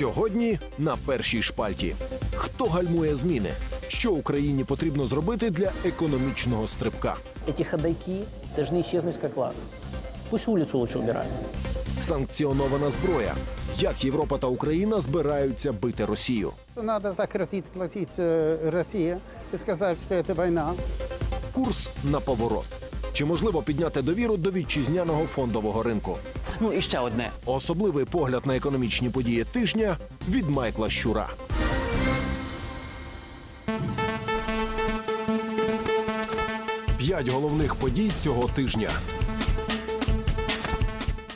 Сьогодні на першій шпальті. Хто гальмує зміни? Що Україні потрібно зробити для економічного стрибка? Эти ходайки должны исчезнуть как лаз. Пусть улицу лучше убирают. Санкціонована зброя. Як Європа та Україна збираються бити Росію? Надо сократить, платить э, Россия и сказать, что это война. Курс на поворот. Чи можливо підняти довіру до вітчизняного фондового ринку? Ну і ще одне. Особливий погляд на економічні події тижня від Майкла Щура. П'ять головних подій цього тижня.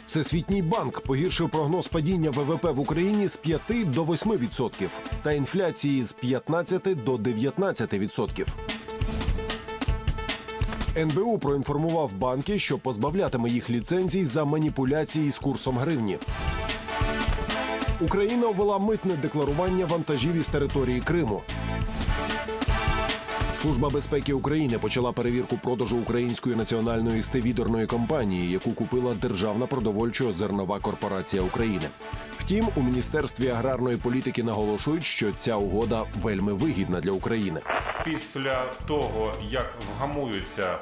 Всесвітній банк погіршив прогноз падіння ВВП в Україні з 5 до 8% та інфляції з 15 до 19%. НБУ проінформував банки, що позбавлятиме їх ліцензій за маніпуляції з курсом гривні. Україна ввела митне декларування вантажів із території Криму. Служба безпеки України почала перевірку продажу української національної стевідорної компанії, яку купила Державна продовольчо-зернова корпорація України. Втім, у міністерстві аграрної політики наголошують, що ця угода вельми вигідна для України. після того, як вгамуються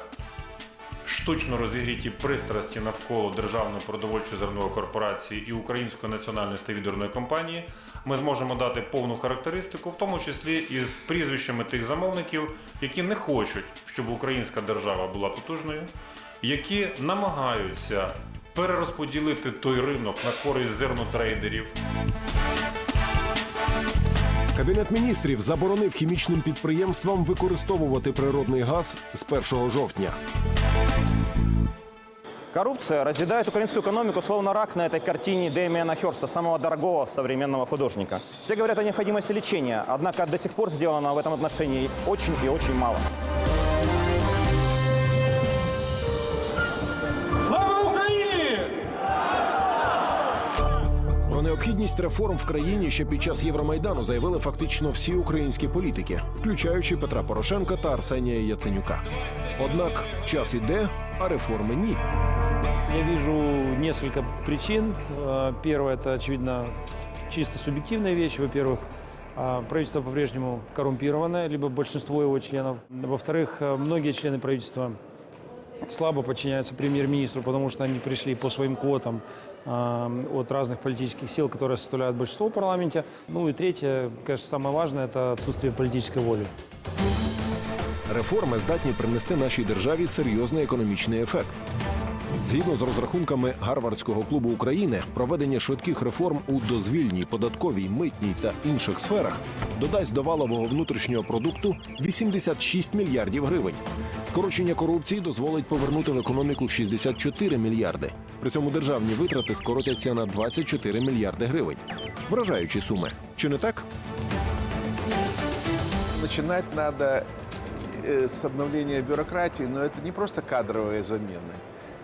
штучно розігріті пристрасті навколо Державної продовольчої зернової корпорації і Української національної стевідерної компанії, ми зможемо дати повну характеристику, в тому числі із прізвищами тих замовників, які не хочуть, щоб українська держава була потужною, які намагаються перерозподілити той ринок на користь зернотрейдерів. Кабінет міністрів заборонив хімічним підприємствам використовувати природний газ з 1 жовтня. Коррупция разъедает украинскую экономику словно рак на этой картине Дэмиана Хёрста, самого дорогого современного художника. Все говорят о необходимости лечения, однако до сих пор сделано в этом отношении очень и очень мало. Слава Україні! Про необхідність реформ в країні ще під час Євромайдану заявили фактично всі українські політики, включаючи Петра Порошенка та Арсенія Яценюка. Однак час іде, а реформи ні. Я вижу несколько причин. Э, Первое – это, очевидно, чисто субъективная вещь. Во-первых, э, правительство по-прежнему коррумпированное, либо большинство его членов. Во-вторых, э, многие члены правительства слабо подчиняются премьер-министру, потому что они пришли по своим квотам э, от разных политических сил, которые составляют большинство в парламенте. Ну и третье, конечно, самое важное – это отсутствие политической воли. Реформи здатні принести нашій державі серйозний економічний ефект. Згідно з розрахунками Гарвардського клубу України, проведення швидких реформ у дозвільній, податковій, митній та інших сферах додасть до валового внутрішнього продукту 86 мільярдів гривень. Скорочення корупції дозволить повернути в економіку 64 мільярди. При цьому державні витрати скоротяться на 24 мільярди гривень. Вражаючі суми. Чи не так? Начинать надо э, с обновления бюрократии, но это не просто кадровые замены.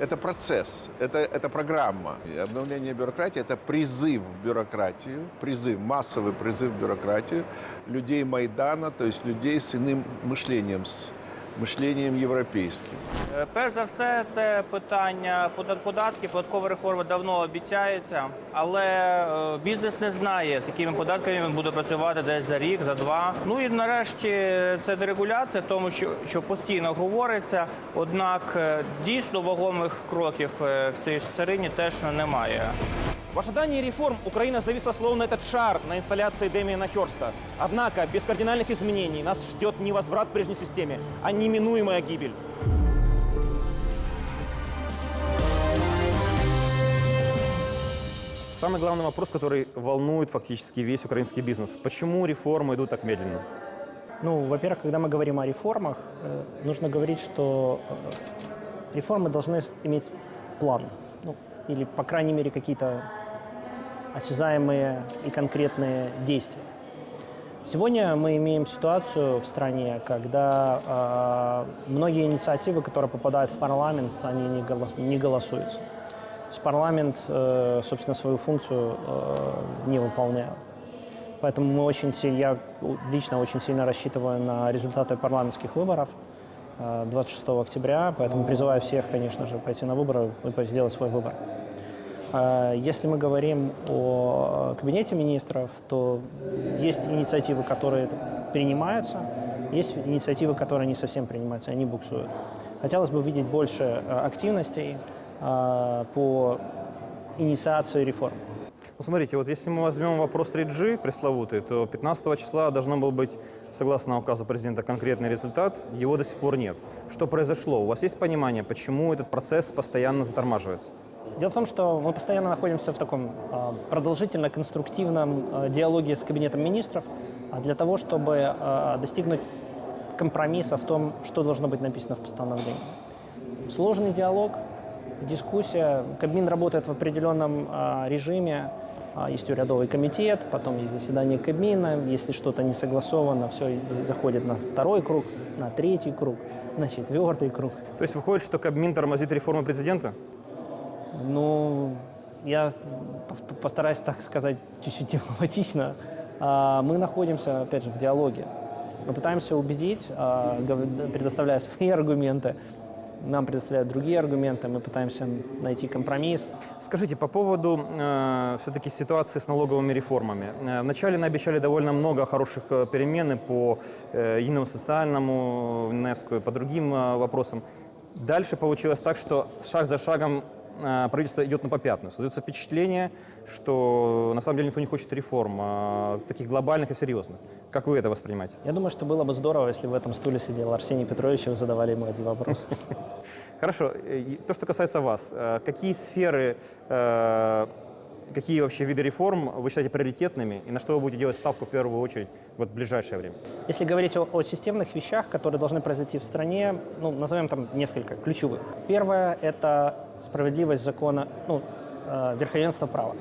Это процесс, это, это программа. И обновление бюрократии – это призыв в бюрократию, призыв, массовый призыв в бюрократию людей Майдана, то есть людей с иным мышлением, с мышлением европейским. Е, Перш за все, це питання подат- податків. Податкова реформа давно обіцяється, але е, бізнес не знає, з якими податками він буде працювати десь за рік, за два. Ну і нарешті це дерегуляція, тому що, що постійно говориться. Однак е, дійсно вагомих кроків в цій сцерині теж немає. В ожидании реформ Украина зависла словно этот шар на инсталляции Дэмиана Хёрста. Однако без кардинальных изменений нас ждет не возврат к прежней системе, а неминуемая гибель. Самый главный вопрос, который волнует фактически весь украинский бизнес. Почему реформы идут так медленно? Ну, во-первых, когда мы говорим о реформах, э, нужно говорить, что э, реформы должны иметь план. Ну, или, по крайней мере, какие-то осязаемые и конкретные действия. Сегодня мы имеем ситуацию в стране, когда э, многие инициативы, которые попадают в парламент, они не, голос- не голосуются. То есть парламент, э, собственно, свою функцию э, не выполняет. Поэтому мы очень я лично очень сильно рассчитываю на результаты парламентских выборов э, 26 октября. Поэтому призываю всех, конечно же, пойти на выборы и сделать свой выбор. А Если мы говорим о кабинете министров, то есть инициативы, которые принимаются, есть инициативы, которые не совсем принимаются, они буксуют. Хотелось бы увидеть больше э, активностей э, по инициации реформ. Ну, смотрите, вот если мы возьмем вопрос 3G пресловутый, то 15 числа должно был быть, согласно указу президента, конкретный результат. Его до сих пор нет. Что произошло? У вас есть понимание, почему этот процесс постоянно затормаживается? Дело в том, что мы постоянно находимся в таком а, продолжительно-конструктивном а, диалоге с кабинетом министров а, для того, чтобы достигнуть компромисса в том, что должно быть написано в постановлении. Сложный диалог, дискуссия. Кабмин работает в определенном режиме. Есть урядовый комитет, потом есть заседание Кабмина. Если что-то не согласовано, все заходит на второй круг, на третий круг, на четвертый круг. То есть выходит, что Кабмин тормозит реформу президента? Ну, я постараюсь так сказать чуть-чуть дипломатично. А, Мы находимся, опять же, в диалоге. Мы пытаемся убедить, а, предоставляя свои аргументы, нам предоставляют другие аргументы, мы пытаемся найти компромисс. Скажите, по поводу э, все-таки ситуации с налоговыми реформами. Э, вначале наобещали довольно много хороших э, перемен по э, единому социальному внеску, и по другим э, вопросам. Дальше получилось так, что шаг за шагом э, правительство идет на попятную. Создается впечатление, что на самом деле никто не хочет реформ, э, таких глобальных и серьезных. Как вы это воспринимаете? Я думаю, что было бы здорово, если в этом стуле сидел Арсений Петрович, и вы задавали ему этот вопрос. Хорошо. Э, То, что касается вас, э, какие сферы, э, какие вообще виды реформ вы считаете приоритетными и на что вы будете делать ставку в первую очередь вот в ближайшее время? Если говорить о, о системных вещах, которые должны произойти в стране, ну, назовем там несколько ключевых. Первое – это справедливость закона, ну, э, верховенство права.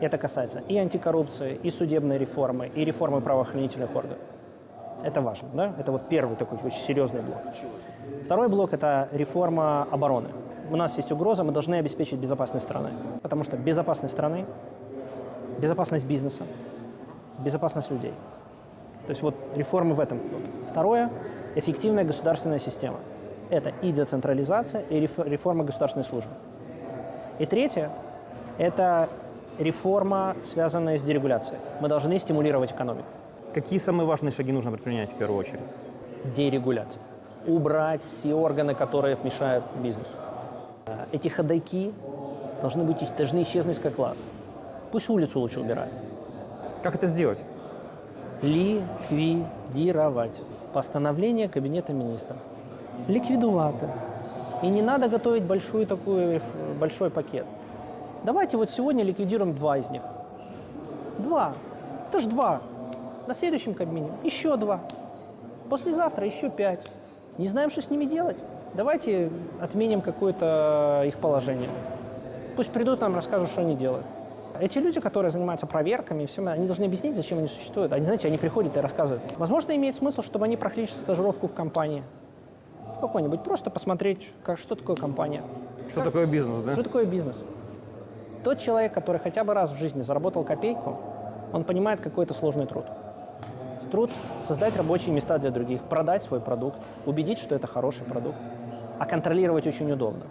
Это касается и антикоррупции, и судебной реформы, и реформы правоохранительных органов. Это важно, да? Это вот первый такой очень серьезный блок. Второй блок – это реформа обороны. У нас есть угроза, мы должны обеспечить безопасность страны. Потому что безопасность страны, безопасность бизнеса, безопасность людей. То есть вот реформы в этом блоке. Второе – эффективная государственная система. Это и децентрализация, и реф- реформа государственной службы. И третье – это реформа, связанная с дерегуляцией. Мы должны стимулировать экономику. Какие самые важные шаги нужно предпринять в первую очередь? Дерегуляция. Убрать все органы, которые мешают бизнесу. А, Эти ходайки должны, быть, должны исчезнуть как класс. Пусть улицу лучше убирают. Как это сделать? ликвидировать. Постановление Кабинета министров. Ликвидувати. И не надо готовить большую такую, реф- большой пакет. Давайте вот сегодня ликвидируем два из них. Два. Это ж два. На следующем Кабмине еще два. Послезавтра еще пять. Не знаем, что с ними делать. Давайте отменим какое-то их положение. Пусть придут нам, расскажут, что они делают. Эти люди, которые занимаются проверками и всем, они должны объяснить, зачем они существуют. Они, знаете, они приходят и рассказывают. Возможно, имеет смысл, чтобы они прошли стажировку в компании. В какой-нибудь. Просто посмотреть, как, что такое компания. Что такое бизнес, да? Что такое бизнес? Тот человек, который хотя бы раз в жизни заработал копейку, он понимает, какой это сложный труд. Труд создать рабочие места для других, продать свой продукт, убедить, что это хороший продукт. А контролировать очень удобно.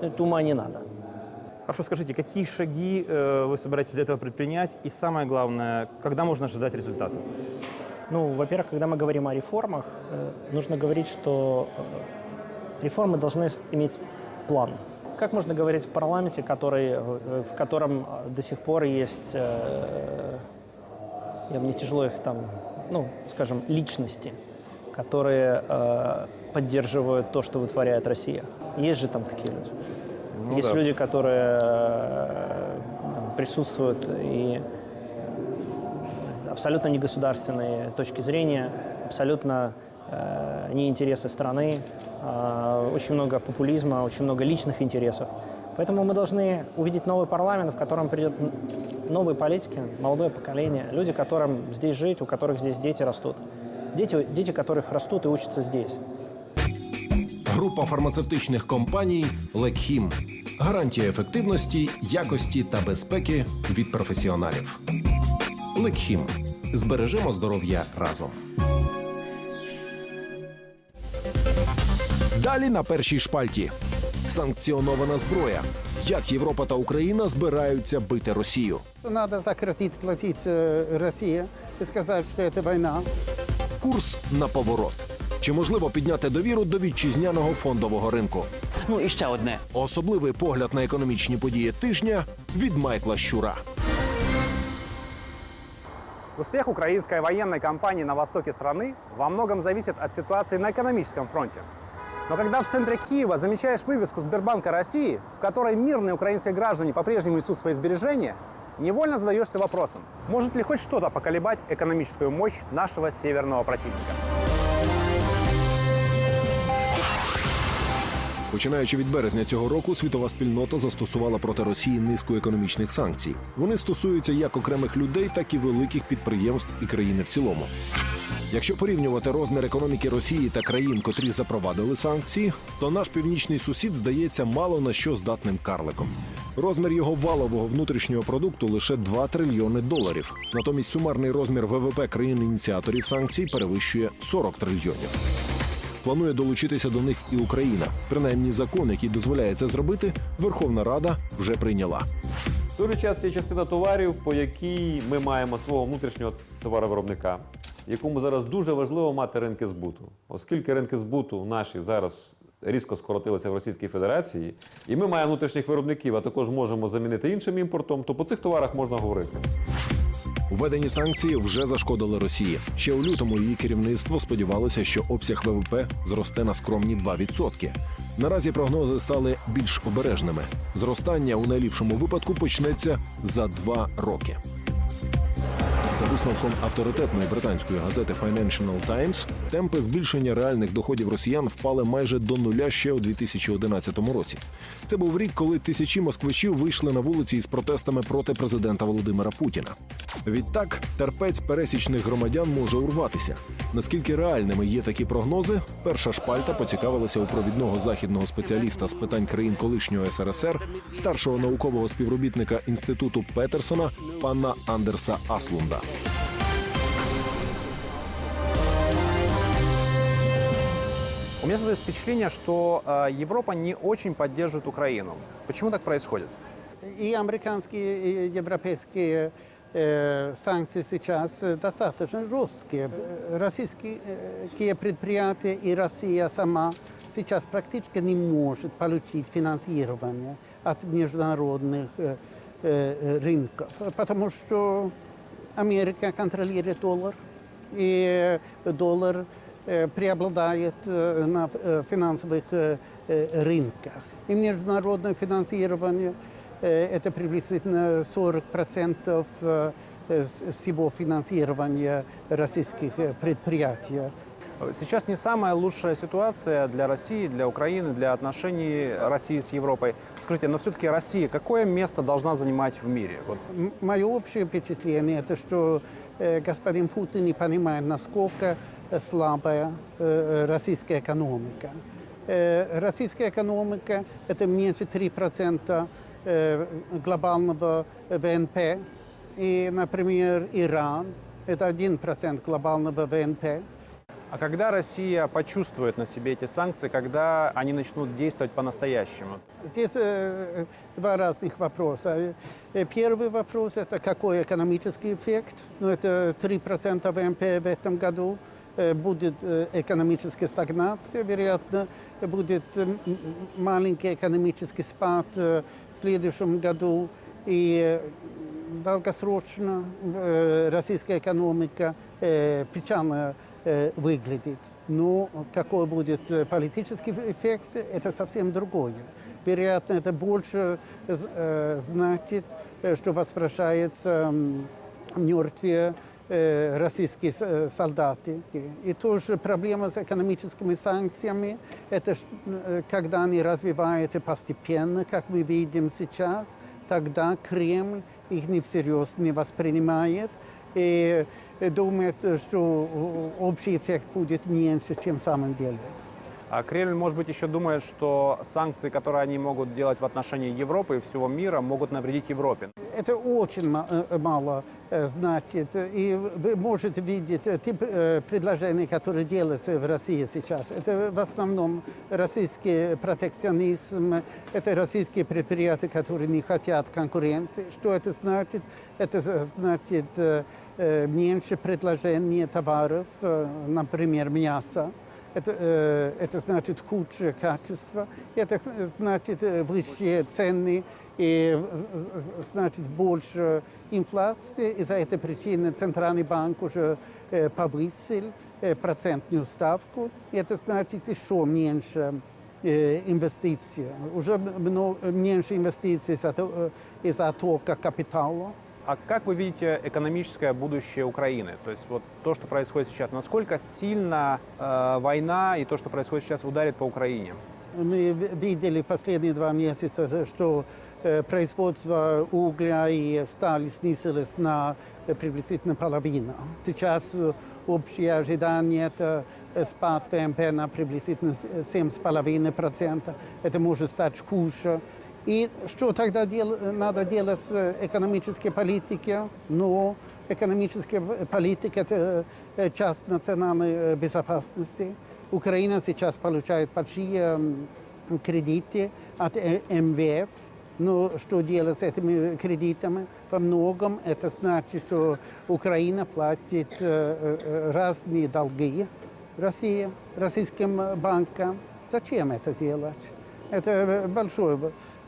Это ума не надо. Хорошо, скажите, какие шаги э, вы собираетесь для этого предпринять? И самое главное, когда можно ожидать результатов? Ну, во-первых, когда мы говорим о реформах, э, нужно говорить, что э, реформы должны иметь план. Как можно говорить в парламенте, который, э, в котором до сих пор есть, э, мне тяжело их там, ну, скажем, личности, которые э, поддерживают то, что вытворяет Россия. Есть же там такие люди. Ну есть да. люди, которые э, там, присутствуют и абсолютно негосударственные точки зрения, абсолютно э, не интересы страны, э, очень много популизма, очень много личных интересов. Поэтому мы должны увидеть новый парламент, в котором придет н- новые политики, молодое поколение, люди, которым здесь жить, у которых здесь дети растут. Дети, дети которых растут и учатся здесь. Група фармацевтичних компаній Лекхім. Гарантія ефективності, якості та безпеки від професіоналів. Лекхім. Збережемо здоров'я разом. Далі на першій шпальті. санкціонована зброя. Як Європа та Україна збираються бити Росію? Надо сократить, платить э, Россия и сказать, что это война. Курс на поворот. Чи можливо підняти довіру до вітчизняного фондового ринку? Ну і ще одне. Особливий погляд на економічні події тижня від Майкла Щура. Успех украинской военной кампании на востоке страны во многом зависит от ситуации на экономическом фронте. Но когда в центре Киева замечаешь вывеску Сбербанка России, в которой мирные украинские граждане по-прежнему несут свои сбережения, невольно задаешься вопросом, может ли хоть что-то поколебать экономическую мощь нашего северного противника. Починаючи від березня цього року, світова спільнота застосувала проти Росії низку економічних санкцій. Вони стосуються як окремих людей, так і великих підприємств і країни в цілому. Якщо порівнювати розмір економіки Росії та країн, котрі запровадили санкції, то наш північний сусід здається мало на що здатним карликом. Розмір його валового внутрішнього продукту лише 2 трильйони доларів. Натомість сумарний розмір ВВП країн-ініціаторів санкцій перевищує 40 трильйонів. Планує долучитися до них і Україна. Принаймні закон, який дозволяє це зробити, Верховна Рада вже прийняла. В той же час є частина товарів, по якій ми маємо свого внутрішнього товаровиробника, якому зараз дуже важливо мати ринки збуту, оскільки ринки збуту наші зараз різко скоротилися в Російській Федерації, і ми маємо внутрішніх виробників, а також можемо замінити іншим імпортом, то по цих товарах можна говорити. Введені санкції вже зашкодили Росії. Ще у лютому її керівництво сподівалося, що обсяг ВВП зросте на скромні 2%. Наразі прогнози стали більш обережними. Зростання у найліпшому випадку почнеться за два роки. За висновком авторитетної британської газети Financial Times, темпи збільшення реальних доходів росіян впали майже до нуля ще у 2011 році. Це був рік, коли тисячі москвичів вийшли на вулиці із протестами проти президента Володимира Путіна. Відтак, терпець пересічних громадян може урватися. Наскільки реальними є такі прогнози, перша шпальта поцікавилася у провідного західного спеціаліста з питань країн колишнього СРСР, старшого наукового співробітника інституту Петерсона, пана Андерса Аслунда. У меня создается впечатление, что э, Европа не очень поддерживает Украину. Почему так происходит? И американские, и европейские э, санкции сейчас достаточно жесткие. Э, Российские предприятия и Россия сама сейчас практически не может получить финансирование от международных э, э, рынков, потому что Америка контролирует доллар, и доллар э, преобладает э, на э, финансовых рынках. И международное финансирование это приблизительно 40% э, э, всего финансирования российских предприятий. Сейчас не самая лучшая ситуация для России, для Украины, для отношений России с Европой. Скажите, но все-таки Россия какое место должна занимать в мире? Вот Мое общее впечатление это, что э, господин Путин не понимает, насколько э, слабая э, российская экономика. Э, российская экономика это меньше 3% э, глобального ВНП. И, например, Иран это 1% глобального ВНП. А когда Россия почувствует на себе эти санкции, когда они начнут действовать по-настоящему? Здесь э, два разных вопроса. Э, Первый вопрос – это какой экономический эффект. Ну, это 3% ВМП в этом году. Э, Будет э, экономическая стагнация, вероятно, будет э, маленький экономический спад э, в следующем году. И э, долгосрочно э, российская экономика э, печально э, выглядит. Но какой будет э, политический эффект, это совсем другое. Вероятно, это больше э, значит, э, что возвращаются мертвые э, российские э, солдаты. И тоже проблема с экономическими санкциями, это э, когда они развиваются постепенно, как мы видим сейчас, тогда Кремль их не всерьез не воспринимает и э, думает, что э, общий эффект будет меньше, чем в самом деле. А Кремль, может быть, еще думает, что санкции, которые они могут делать в отношении Европы и всего мира, могут навредить Европе. Это очень э, мало значит. И вы можете видеть тип предложений, которые делаются в России сейчас. Это в основном российский протекционизм, это российские предприятия, которые не хотят конкуренции. Что это значит? Это значит меньше предложения товаров, э, например, мяса. Это, э, это значит худшее качество, это э, значит э, высшие цены и э, значит больше инфляции. Из-за этой причины Центральный банк уже э, повысил э, процентную ставку. И это значит еще меньше э, инвестиций. Уже мно- меньше инвестиций из-за то- э, из-за оттока капитала. А как вы видите экономическое будущее Украины? То есть вот то, что происходит сейчас, насколько сильно э, война и то, что происходит сейчас, ударит по Украине? Мы видели последние два месяца, что э, производство угля и стали снизилось на э, приблизительно половину. Сейчас э, общее ожидание – это э, спад ВМП на приблизительно с- 7,5%. Это может стать хуже. И что тогда дел- надо делать с э, экономической политикой? Ну, экономическая политика – это э, часть национальной э, безопасности. Украина сейчас получает большие кредиты от МВФ. Но что делать с этими кредитами? Во многом это значит, что Украина платит разные долги России, российским банкам. Зачем это делать? Это большой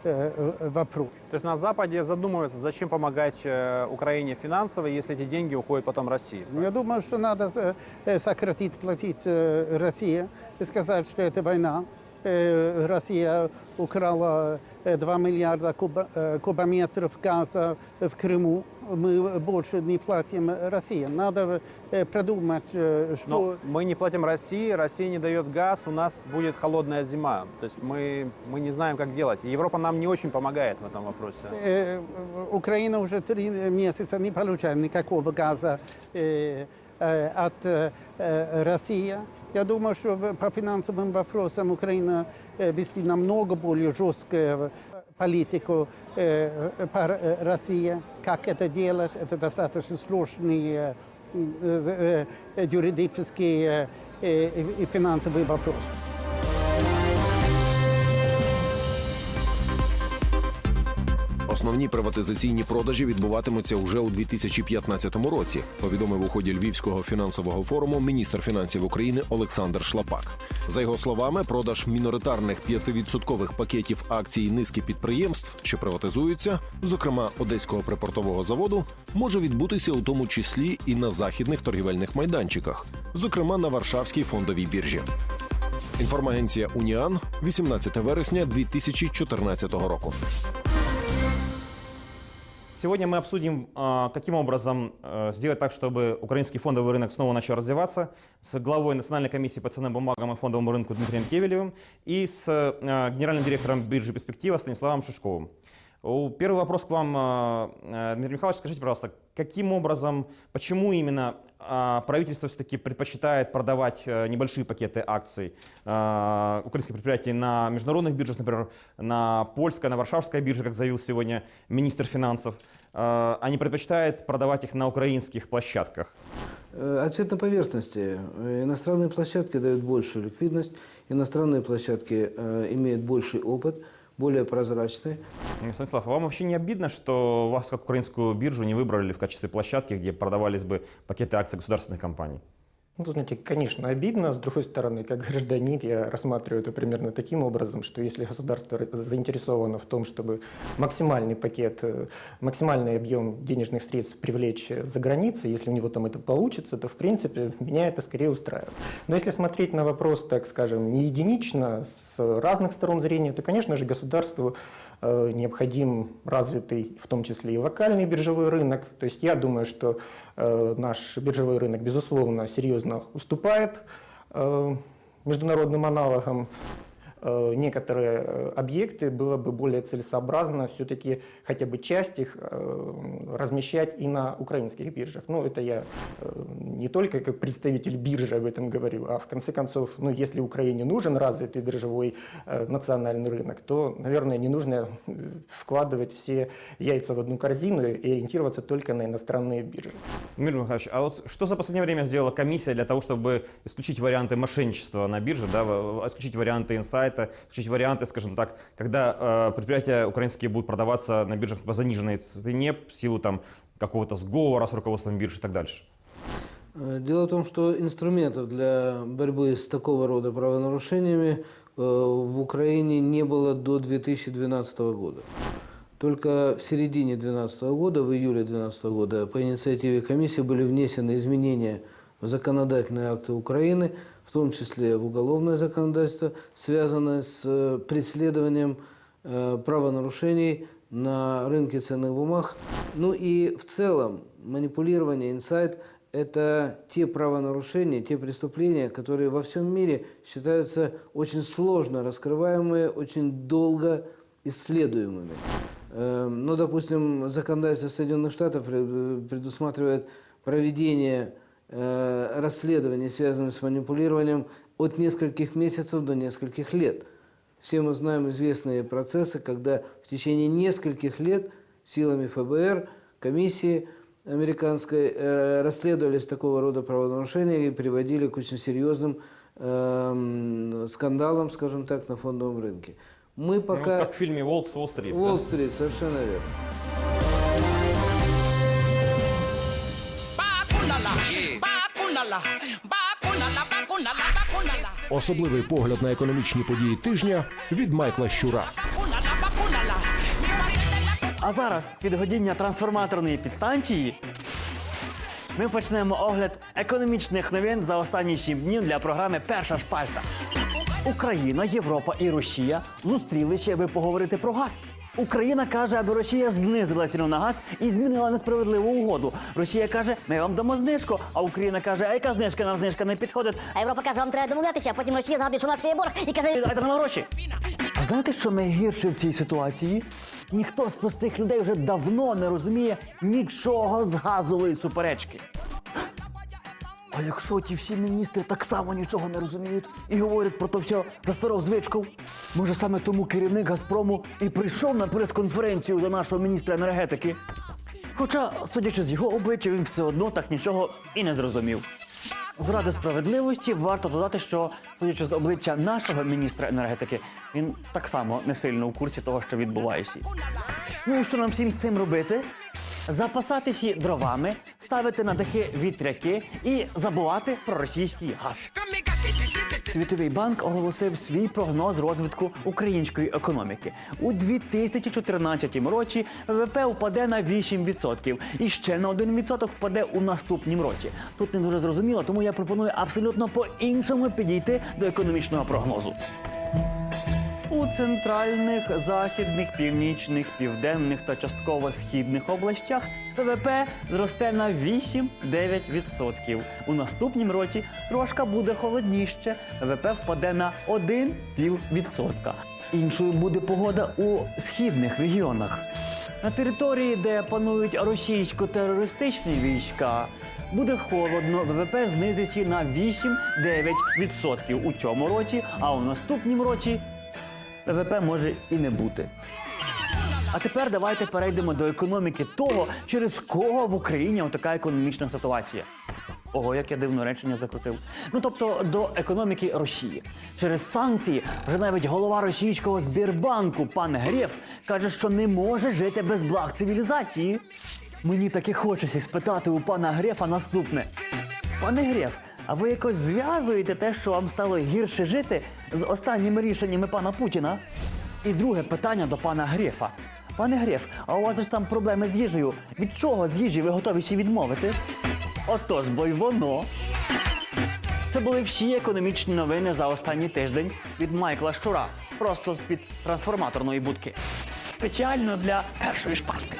вопрос. То есть на Западе задумываются, зачем помогать э, Украине финансово, если эти деньги уходят потом России. Я думаю, что надо э, э, сократить платить э, России и сказать, что это война. Э, Россия украла э, 2 миллиарда куба- э, кубометров газа в Крыму. Мы больше не платим России. Надо э, продумать, э, Но что... мы не платим России, Россия не дает газ, у нас будет холодная зима. То есть мы, мы не знаем, как делать. Европа нам не очень помогает в этом вопросе. Э, Украина уже три месяца не получает никакого газа э, от э, России. Я думаю, что по финансовым вопросам Украина вести намного более жесткую политику по России. Как это делать? Это достаточно сложный юридический и финансовый вопрос. Основні приватизаційні продажі відбуватимуться уже у 2015 році. Повідомив у ході Львівського фінансового форуму міністр фінансів України Олександр Шлапак. За його словами, продаж міноритарних 5% пакетів акцій низки підприємств, що приватизуються, зокрема Одеського припортового заводу, може відбутися у тому числі і на західних торгівельних майданчиках, зокрема на Варшавській фондовій біржі. Інформагенція Уніан 18 вересня 2014 року. Сегодня мы обсудим, а, каким образом э, сделать так, чтобы украинский фондовый рынок снова начал развиваться с главой Национальной комиссии по ценным бумагам и фондовому рынку Дмитрием Кевелевым и с э, генеральным директором биржи «Перспектива» Станиславом Шишковым. Первый вопрос к вам, э, Дмитрий Михайлович. Скажите, пожалуйста, каким образом, почему именно правительство все-таки предпочитает продавать э, небольшие пакеты акций э, украинских предприятий на международных биржах, например, на польской, на варшавской бирже, как заявил сегодня министр финансов, а не предпочитает продавать их на украинских площадках? Э, Ответ на поверхности. Э, Иностранные площадки дают большую ликвидность, иностранные площадки имеют больший опыт, более прозрачные. М, Станислав, а вам вообще не обидно, что вас, как украинскую биржу, не выбрали в качестве площадки, где продавались бы пакеты акций государственных компаний? Ну, знаете, конечно, обидно. С другой стороны, как гражданин, я рассматриваю это примерно таким образом, что если государство заинтересовано в том, чтобы максимальный пакет, э, максимальный объем денежных средств привлечь за границей, если у него там это получится, то, в принципе, меня это скорее устраивает. Но если смотреть на вопрос, так скажем, не единично, с разных сторон зрения, то, конечно же, государству э, необходим развитый, в том числе и локальный биржевой рынок. То есть я думаю, что э, наш биржевой рынок, безусловно, серьезно уступает э, международным аналогам. Э, некоторые э, объекты было бы более целесообразно все-таки хотя бы часть их э, размещать и на украинских биржах. Ну, это я не только как представитель биржи об этом говорю, а в конце концов, ну, если Украине нужен развитый биржевой национальный рынок, то, наверное, не нужно вкладывать все яйца в одну корзину и ориентироваться только на иностранные биржи. Дмитрий Михайлович, а вот что за последнее время сделала комиссия для того, чтобы исключить варианты мошенничества на бирже, да, исключить варианты инсайта, исключить варианты, скажем так, когда э, предприятия украинские будут продаваться на биржах по заниженной цене в силу там какого-то сговора с руководством биржи и так дальше? Э, Дело в том, что инструментов для борьбы с такого рода правонарушениями э, в Украине не было до 2012 года. Только в середине 2012 года, в июле 2012 года, по инициативе комиссии были внесены изменения в законодательные акты Украины, в том числе в уголовное законодательство, связанное с э, преследованием э, правонарушений на рынке ценных бумаг. Ну и в целом манипулирование, инсайт – это те правонарушения, те преступления, которые во всем мире считаются очень сложно раскрываемые, очень долго исследуемыми. Э, Ну, допустим, законодательство Соединенных Штатов пред- предусматривает проведение э, расследований, связанных с манипулированием, от нескольких месяцев до нескольких лет. Все мы знаем известные процессы, когда в течение нескольких лет силами ФБР, комиссии американской э, расследовались такого рода правонарушения и приводили к очень серьезным эм, скандалам, скажем так, на фондовом рынке. Мы Ну, пока... как в фильме «Волк с Уолл-стрит». да? Уолл-стрит, совершенно верно. Особливий погляд на економічні події тижня від Майкла Щура. А зараз підгодіння трансформаторної підстанції. Ми почнемо огляд економічних новин за останні сім днів для програми Перша шпальта. Україна, Європа і Росія зустрілися, аби поговорити про газ. Україна каже, аби Росія знизила ціну на газ і змінила несправедливу угоду. Росія каже, ми вам дамо знижку, а Україна каже, а яка знижка нам знижка не підходить. А Європа каже, вам треба домовлятися, а потім Росія згадує, що у нас ще є борг, і каже, Дайте нам гроші. А знаєте, що найгірше в цій ситуації? Ніхто з простих людей вже давно не розуміє нічого з газової суперечки. А якщо ті всі міністри так само нічого не розуміють і говорять про то все за стару звичку, може саме тому керівник Газпрому і прийшов на прес-конференцію до нашого міністра енергетики. Хоча, судячи з його обличчя, він все одно так нічого і не зрозумів. Заради справедливості варто додати, що судячи з обличчя нашого міністра енергетики, він так само не сильно у курсі того, що відбувається. Ну і що нам всім з цим робити? Запасатися дровами, ставити на дахи вітряки і забувати про російський газ. Світовий банк оголосив свій прогноз розвитку української економіки. У 2014 році ВВП впаде на 8% і ще на 1% впаде у наступнім році. Тут не дуже зрозуміло, тому я пропоную абсолютно по-іншому підійти до економічного прогнозу. У центральних, західних, північних, південних та частково східних областях ВВП зросте на 8-9%. У наступнім році трошка буде холодніше. ВВП впаде на 1,5%. Іншою буде погода у східних регіонах. На території, де панують російсько-терористичні війська, буде холодно, ВВП знизиться на 8-9% у цьому році, а у наступнім році ВВП може і не бути. А тепер давайте перейдемо до економіки того, через кого в Україні така економічна ситуація. Ого, як я дивно речення закрутив. Ну тобто до економіки Росії. Через санкції вже навіть голова російського Збірбанку пан Грєв каже, що не може жити без благ цивілізації. Мені таки хочеться спитати у пана Грефа наступне. Пане Греф, а ви якось зв'язуєте те, що вам стало гірше жити з останніми рішеннями пана Путіна? І друге питання до пана Грефа. Пане Греф, а у вас ж там проблеми з їжею. Від чого з їжі ви готові всі відмовити? Отож, бо й воно. Це були всі економічні новини за останній тиждень від Майкла Щура. Просто з-під трансформаторної будки. Спеціально для першої шпальти.